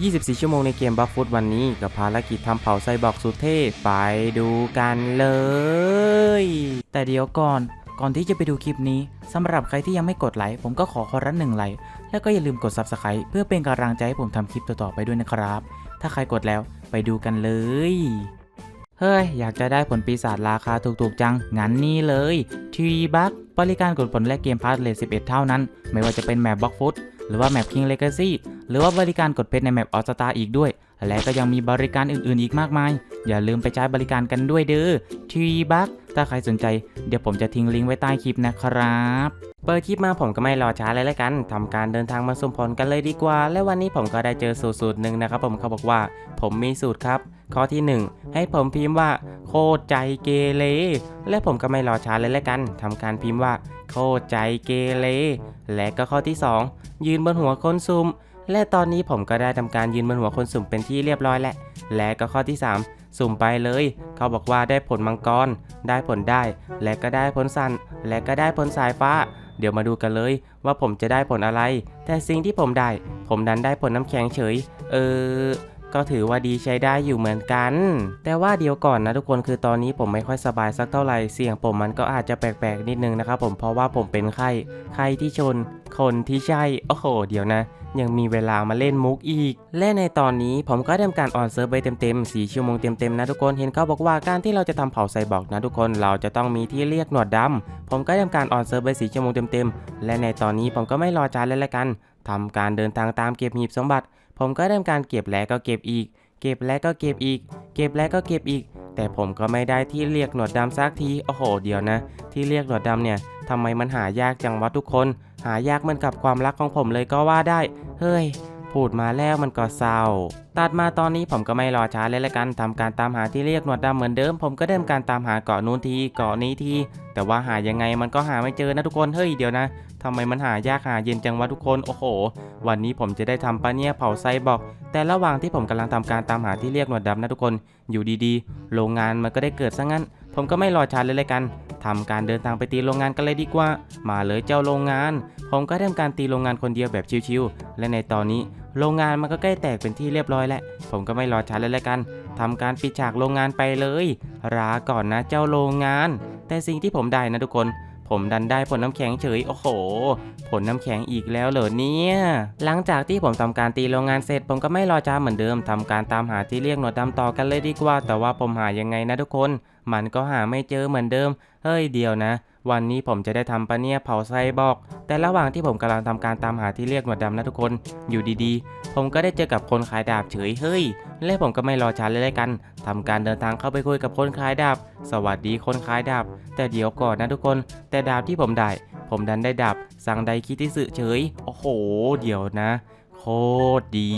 24 ชั่วโมงในเกมบัฟฟุตวันนี้ กับภารกิจทำเผาไซบอร์กสุดเท่ไปดูกันเลย แต่เดี๋ยวก่อนก่อนที่จะไปดูคลิปนี้สำหรับใครที่ยังไม่กดไลค์ผมก็ขอขอรันหนึ่งไลค์แล้วก็อย่าลืมกด Subscribe เพื่อเป็นกำลังใจให้ผมทำคลิปต่อๆไปด้วยนะครับ ถ้าใครกดแล้วไปดูกันเลย เฮ้ย อยากจะได้ผลปีศาจราคาถูกๆจัง งั้นนี่เลยทีบัคบริการกดผลแลกเกมพาร์ทเลท11 เท่านั้น ไม่ว่าจะเป็นแมปบล็อกฟุต หรือว่าแมป King Legacy หรือว่าบริการกดเพชรในแมปออสตาอีกด้วย และก็ยังมีบริการอื่นๆอีกมากมาย อย่าลืมไปใช้บริการกันด้วยเด้อทีบักถ้าใครสนใจ เดี๋ยวผมจะทิ้งลิงก์ไว้ใต้คลิปนะครับ เปิดคลิปมาผมก็ไม่รอช้าเลยแล้วกันทำการเดินทางมาสุ่มผลกันเลยดีกว่า และวันนี้ผมก็ได้เจอสูตรสูตรหนึ่งนะครับผมเขาบอกว่า ผมมีสูตรครับ ข้อที่ 1 ให้ผมพิมพ์ว่า โคตรใจเกเรและผมก็ไม่รอช้าเลยแล้วกันทำการพิมพ์ว่า โคตรใจเกเรและก็ข้อที่ 2 ยืนบนหัวคนสุ่มและตอนนี้ผมก็ได้ทำการยืนบนหัวคนสุ่มเป็นที่เรียบร้อยแล้วและก็ข้อที่ 3สุ่มไปเลย เขาบอกว่าได้ผลมังกร ได้ผลได้ และก็ได้ผลสัน และก็ได้ผลสายฟ้า เดี๋ยวมาดูกันเลยว่าผมจะได้ผลอะไร แต่สิ่งที่ผมได้ ผมดันได้ผลน้ำแข็งเฉย เออ ก็ถือว่าดีใช้ได้อยู่เหมือนกัน แต่ว่าเดี๋ยวก่อนนะทุกคนคือตอนนี้ผมไม่ค่อยสบายสักเท่าไหร่เสียงผมมันก็อาจจะแปลกๆนิดนึงนะครับผมเพราะว่าผมเป็นไข้ไข้ที่ชน คนที่ใช่โอ้โห เดี๋ยวนะ ยังมีเวลามาเล่นมุกอีก และในตอนนี้ผมก็ได้ทำการออนเซิร์ฟไปเต็มๆ4ชั่วโมงเต็มๆนะทุกคนเห็นเขาบอกว่าการที่เราจะทำเผาไซบอร์กนะทุกคนเราจะต้องมีที่เรียกหนวดดำผมก็ได้ทำการออนเซิร์ฟไป4ชั่วโมงเต็มๆและในตอนนี้ผมก็ไม่รอจานแล้วละกันทำการเดินทางตามเก็บหีบสมบัติ ผมก็ได้ทำการเก็บแล้วก็เก็บอีก เก็บแล้วก็เก็บอีก เก็บแล้วก็เก็บอีก แต่ผมก็ไม่ได้ที่เรียกหนวดดำสักทีโอ้โหเดี๋ยวนะ ที่เรียกหนวดดำเนี่ยทำไมมันหายากจังวะทุกคน หายากเหมือนกับความรักของผมเลยก็ว่าได้ เฮ้ย พูดมาแล้วมันก็เศร้า ตัดมาตอนนี้ผมก็ไม่รอช้าเลยละกันทำการตามหาที่เรียกหนวดดำเหมือนเดิม ผมก็เดิมการตามหาเกาะนู้นทีเกาะนี้ทีแต่ว่าหายังไงมันก็หาไม่เจอนะทุกคน เฮ้ยเดี๋ยวนะทำไมมันหายากหาเย็นจังวะทุกคน โอ้โห วันนี้ผมจะได้ทำปะเนี่ยเผาไซบอก แต่ระหว่างที่ผมกำลังทำการตามหาที่เรียกหนวดดำนะทุกคน อยู่ดีๆ โรงงานมันก็ได้เกิดซะงั้น ผมก็ไม่รอช้าเลยลยกัน ทำการเดินทางไปตีโรงงานกันเลยดีกว่า มาเลยเจ้าโรงงาน ผมก็ทำการตีโรงงานคนเดียวแบบชิวๆและในตอนนี้ โรงงานมันก็ใกล้แตกเป็นที่เรียบร้อยแล้ว ผมก็ไม่รอช้าเลยละกันทำการปิดฉากโรงงานไปเลยราก่อนนะเจ้าโรงงาน แต่สิ่งที่ผมได้นะทุกคน ผมดันได้ผลน้ำแข็งเฉย โอ้โห ผลน้ำแข็งอีกแล้วเหรอเนี่ย หลังจากที่ผมทำการตีโรงงานเสร็จ ผมก็ไม่รอช้าเหมือนเดิมทำการตามหาที่เรียกหนวดดำต่อกันเลยดีกว่า แต่ว่าผมหายังไงนะทุกคน มันก็หาไม่เจอเหมือนเดิม เฮ้ยเดียวนะ วันนี้ผมจะได้ทำปะเนี่ยเผาไส้บอก แต่ระหว่างที่ผมกำลังทำการตามหาที่เรียกหนวดดำนะทุกคน อยู่ดีๆ ผมก็ได้เจอกับคนขายดาบเฉยเฮ้ย และผมก็ไม่รอช้าเลยกันทำการเดินทางเข้าไปคุยกับคนขายดาบ สวัสดีคนขายดาบ แต่เดี๋ยวก่อนนะทุกคน แต่ดาบที่ผมได้ ผมดันได้ดาบสั่งไดคิติสึเฉย โอ้โห เดี๋ยวนะโคตรดี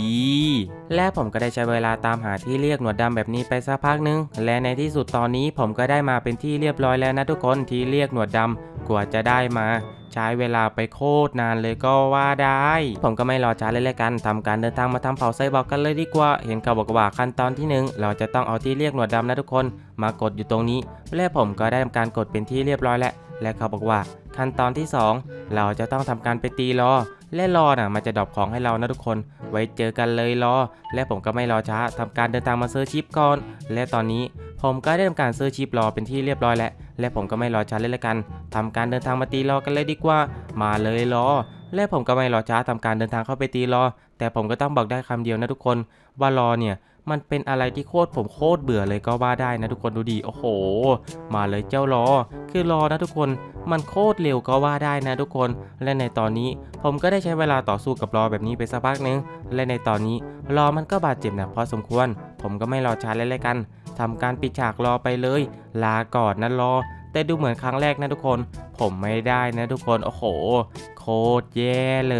และผมก็ได้ใช้เวลาตามหาที่เรียกหนวดดำแบบนี้ไปสักพักนึง และในที่สุดตอนนี้ผมก็ได้มาเป็นที่เรียบร้อยแล้วนะทุกคนที่เรียกหนวดดำกว่าจะได้มา ใช้เวลาไปโคตรนานเลยก็ว่าได้ ผมก็ไม่รอช้าเลยละกันทำการเดินทางมาทำเผาไส้บอกกันเลยดีกว่า เห็นเขาบอกว่าขั้นตอนที่หนึ่งเราจะต้องเอาที่เรียกหนวดดำนะทุกคน มากดอยู่ตรงนี้และผมก็ได้ทำการกดเป็นที่เรียบร้อยแล้วและเขาบอกว่าขั้นตอนที่ 2 เราจะต้องทำการไปตีรอและรอน่ะมันจะดรอปของให้เรานะทุกคน ไว้เจอกันเลยรอ และผมก็ไม่รอช้าทำการเดินทางมาซื้อชิปก่อน และตอนนี้ ผมก็ได้ทำการซื้อชิปรอเป็นที่เรียบร้อยแล้ว และผมก็ไม่รอช้าเลยละกันทำการเดินทางมาตีรอกันเลยดีกว่า มาเลยรอ และผมก็ไม่รอช้าทำการเดินทางเข้าไปตีรอ แต่ผมก็ต้องบอกได้คำเดียวนะทุกคน ว่ารอเนี่ยมันเป็นอะไรที่โคตรผมโคตรเบื่อเลยก็ว่าได้นะทุกคนดูดีโอ้โห มาเลยเจ้ารอ คือรอนะทุกคนมันโคตรเร็วก็ว่าได้นะทุกคน และในตอนนี้ผมก็ได้ใช้เวลาต่อสู้กับรอแบบนี้ไปสักพักนึง และในตอนนี้รอมันก็บาดเจ็บหนักพอสมควร ผมก็ไม่รอช้าเลยเลยกัน ทำการปิดฉากรอไปเลย ลาก่อนนะรอ แต่ดูเหมือนครั้งแรกนะทุกคน ผมไม่ได้นะทุกคน โอ้โห โคตรแย่เล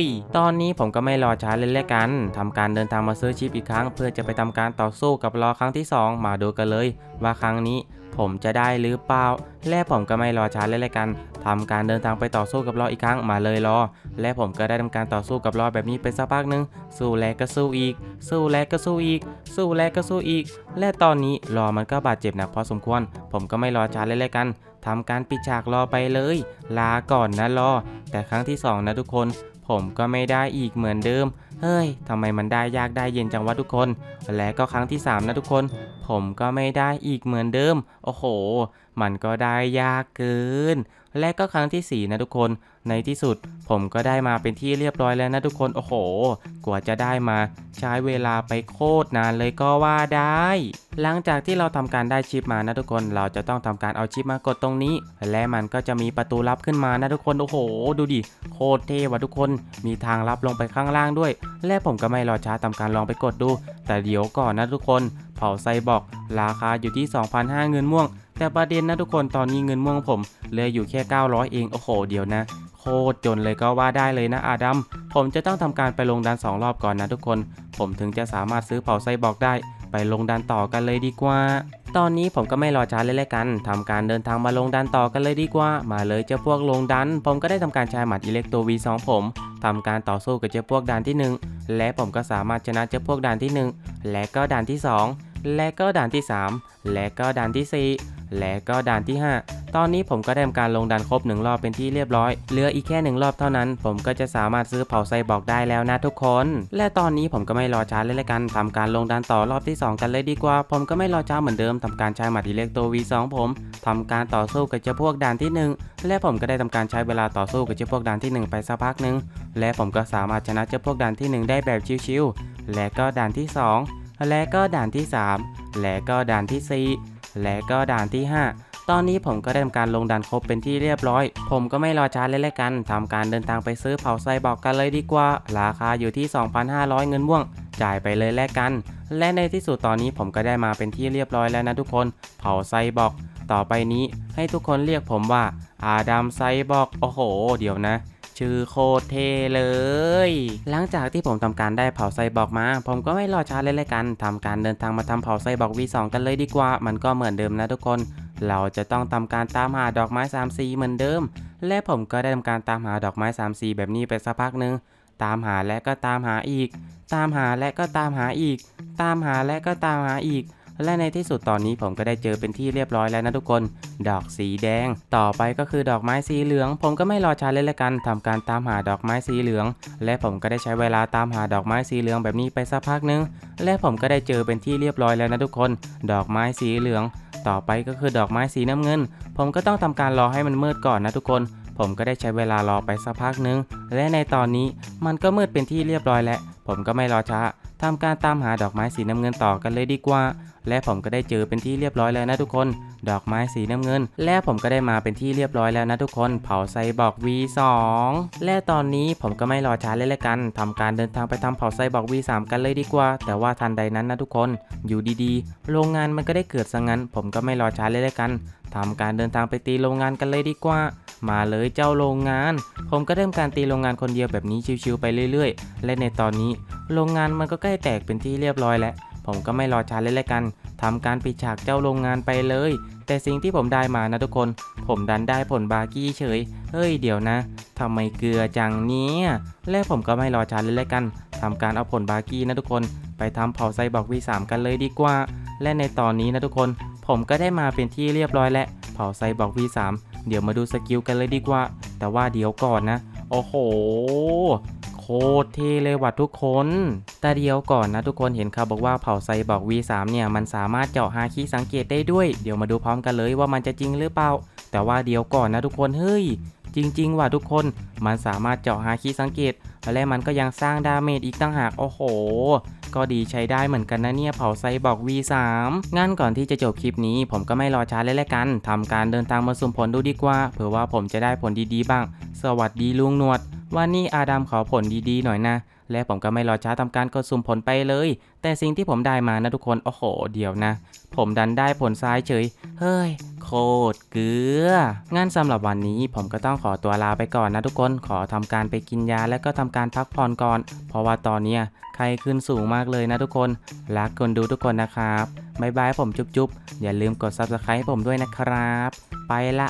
ย ตอนนี้ผมก็ไม่รอช้าเลยแล้วกันทำการเดินทางมาซื้อชิปอีกครั้ง เพื่อจะไปทำการต่อสู้กับรอครั้งที่ 2 มาดูกันเลย ว่าครั้งนี้ผมจะได้หรือเปล่า และผมก็ไม่รอช้าเลยแล้วกัน ทำการเดินทางไปต่อสู้กับรออีกครั้งมาเลยรอและผมก็ได้ทำการต่อสู้กับรอแบบนี้ไปสักพักหนึ่งสู้แลก็สู้อีก สู้แลก็สู้อีก สู้แลก็สู้อีก และตอนนี้รอมันก็บาดเจ็บหนักพอสมควร ผมก็ไม่รอช้าเลยเลยกันทำการปิดฉากรอไปเลย ลาก่อนนะรอ แต่ครั้งที่สองนะทุกคน ผมก็ไม่ได้อีกเหมือนเดิม เฮ้ยทำไมมันได้ยากได้เย็นจังวะทุกคน และก็ครั้งที่สามนะทุกคน ผมก็ไม่ได้อีกเหมือนเดิม โอ้โห มันก็ได้ยากเกิน และก็ครั้งที่สี่นะทุกคน ในที่สุดผมก็ได้มาเป็นที่เรียบร้อยแล้วนะทุกคน โอ้โห กว่าจะได้มาใช้เวลาไปโคตรนานเลยก็ว่าได้ หลังจากที่เราทำการได้ชิปมานะทุกคน เราจะต้องทำการเอาชิปมากดตรงนี้ และมันก็จะมีประตูลับขึ้นมานะทุกคน โอ้โห ดูดิ โคตรเท่ว่ะทุกคน มีทางลับลงไปข้างล่างด้วย และผมก็ไม่รอช้าทำการลองไปกดดู แต่เดี๋ยวก่อนนะทุกคน เผาไซบอกราคาอยู่ที่ 2,500เงินม่วง แต่ประเด็นนะทุกคนตอนนี้เงินม่วงผมเหลืออยู่แค่ 900 เองโอ้โหเดี๋ยวนะโคตรจนเลยก็ว่าได้เลยนะอาดัม ผมจะต้องทำการไปลงดัน 2 รอบก่อนนะทุกคน ผมถึงจะสามารถซื้อเผาไซบอกได้ ไปลงดันต่อกันเลยดีกว่า ตอนนี้ผมก็ไม่รอช้าเลยแล้วกันทำการเดินทางมาลงดันต่อกันเลยดีกว่า มาเลยเจ้าพวกลงดัน ผมก็ได้ทำการใช้หมัดอิเล็กโตวีสองผมทำการต่อสู้กับเจ้าพวกด่านที่หนึ่งและผมก็สามารถชนะเจ้าพวกด่านที่หนึ่งและก็ด่านที่สอง และก็ด่านที่สามและก็ด่านที่สี่และก็ด่านที่ห้าตอนนี้ผมก็ได้ทำการลงดันครบหนึ่งรอบเป็นที่เรียบร้อย เหลืออีกแค่หนึ่งรอบเท่านั้น ผมก็จะสามารถซื้อเผาไซบอกได้แล้วนะทุกคน และตอนนี้ผมก็ไม่รอช้าเลยละกันทำการลงดันต่อรอบที่ 2 กันเลยดีกว่า ผมก็ไม่รอช้าเหมือนเดิมทำการใช้หมัดอิเล็กโตวีสองผมทำการต่อสู้กับเจ้าพวกด่านที่หนึ่งและผมก็ได้ทำการใช้เวลาต่อสู้กับเจ้าพวกด่านที่หนึ่งไปสักพักหนึ่งและผมก็สามารถชนะเจ้าพวกด่านที่หนึ่งได้แบบชิวๆและก็ด่านที่สอง และก็ด่านที่สามและก็ด่านที่สี่และก็ด่านที่ห้าตอนนี้ผมก็ได้ทำการลงดันครบเป็นที่เรียบร้อย ผมก็ไม่รอช้าเลยละกันทำการเดินทางไปซื้อเผาไซบอกกันเลยดีกว่า ราคาอยู่ที่ 2,500 เงินม่วง จ่ายไปเลยแลกกัน และในที่สุดตอนนี้ผมก็ได้มาเป็นที่เรียบร้อยแล้วนะทุกคน เผาไซบอก ต่อไปนี้ให้ทุกคนเรียกผมว่าอาดัมไซบอกโอ้โห เดี๋ยวนะ ชื่อโคตรเทเลย หลังจากที่ผมทำการได้เผาไซบอกมา ผมก็ไม่รอช้าเลยละกันทำการเดินทางมาทำเผาไซบอก V2 กันเลยดีกว่า มันก็เหมือนเดิมนะทุกคน เราจะต้องทำการตามหาดอกไม้3สีเหมือนเดิม และผมก็ได้ทำการตามหาดอกไม้3สีแบบนี้ไปสักพักหนึ่งตามหาและก็ตามหาอีก ตามหาและก็ตามหาอีก ตามหาและก็ตามหาอีก และในที่สุดตอนนี้ผมก็ได้เจอเป็นที่เรียบร้อยแล้วนะทุกคน ดอกสีแดง ต่อไปก็คือดอกไม้สีเหลือง ผมก็ไม่รอช้าเลยละกันทำการตามหาดอกไม้สีเหลือง และผมก็ได้ใช้เวลาตามหาดอกไม้สีเหลืองแบบนี้ไปสักพักหนึง และผมก็ได้เจอเป็นที่เรียบร้อยแล้วนะทุกคน ดอกไม้สีเหลือง ต่อไปก็คือดอกไม้สีน้ำเงิน ผมก็ต้องทำการรอให้มันมืดก่อนนะทุกคนผมก็ได้ใช้เวลารอไปสักพักหนึง และในตอนนี้มันก็มืดเป็นที่เรียบร้อยแล้ว ผมก็ไม่รอช้าทำการตามหาดอกไม้สีน้ำเงินต่อกันเลยดีกว่า และผมก็ได้เจอเป็นที่เรียบร้อยแล้วนะทุกคน ดอกไม้สีน้ำเงิน และผมก็ได้มาเป็นที่เรียบร้อยแล้วนะทุกคน เผาไซบอก V2 และตอนนี้ผมก็ไม่รอช้าเลยละกันทำการเดินทางไปทำเผาไซบอก V3 กันเลยดีกว่า แต่ว่าทันใดนั้นนะทุกคน อยู่ดีๆ โรงงานมันก็ได้เกิดซะงั้น ผมก็ไม่รอช้าเลยละกันทำการเดินทางไปตีโรงงานกันเลยดีกว่า มาเลยเจ้าโรงงาน ผมก็เริ่มการตีโรงงานคนเดียวแบบนี้ชิวๆไปเรื่อยๆ และในตอนนี้ โรงงานมันก็ใกล้แตกเป็นที่เรียบร้อยแล้ว ผมก็ไม่รอช้าเลยละกันทำการปิดฉากเจ้าโรงงานไปเลย แต่สิ่งที่ผมได้มานะทุกคน ผมดันได้ผลบากี้เฉย เฮ้ยเดี๋ยวนะทำไมเกลือจังเนี่ยและผมก็ไม่รอช้าเลยละกันทำการเอาผลบากี้นะทุกคน ไปทำเผาไซบอก V3 กันเลยดีกว่า และในตอนนี้นะทุกคน ผมก็ได้มาเป็นที่เรียบร้อยแล้วเผาไซบอก V3 เดี๋ยวมาดูสกิลกันเลยดีกว่า แต่ว่าเดี๋ยวก่อนนะ โอ้โห ตรเท่เลยว่ะทุกคน แต่เดียวก่อนนะทุกคนเห็นเขาบอกว่าเผาไซบอก V3 เนี่ยมันสามารถเจาะฮาคิสังเกตได้ด้วย เดี๋ยวมาดูพร้อมกันเลยว่ามันจะจริงหรือเปล่า แต่ว่าเดี๋ยวก่อนนะทุกคนเฮ้ย จริง ๆ ว่ะทุกคน มันสามารถเจาะฮาคิสังเกต และมันก็ยังสร้างดาเมจอีกตั้งหากโอ้โหก็ดีใช้ได้เหมือนกันนะเนี่ยเผาไซบอก V3 งั้นก่อนที่จะจบคลิปนี้ ผมก็ไม่รอช้าเลยละกันทำการเดินทางมาสุ่มผลดูดีกว่า เผื่อว่าผมจะได้ผลดีๆบ้าง สวัสดีลุงหนวด วันนี้อาดัมขอผลดีๆหน่อยนะ และผมก็ไม่รอช้าทำการกดสุ่มผลไปเลย แต่สิ่งที่ผมได้มานะทุกคน โอ้โห เดี๋ยวนะ ผมดันได้ผลซ้ายเฉย เฮ้ย โคตรเกลือ งั้นสำหรับวันนี้ผมก็ต้องขอตัวลาไปก่อนนะทุกคน ขอทำการไปกินยาแล้วก็ทำการพักผ่อนก่อน เพราะว่าตอนเนี้ยไข้ขึ้นสูงมากเลยนะทุกคน รักคนดูทุกคนนะครับ บ๊ายบายผมจุ๊บๆ อย่าลืมกด subscribe ให้ผมด้วยนะครับ ไปละ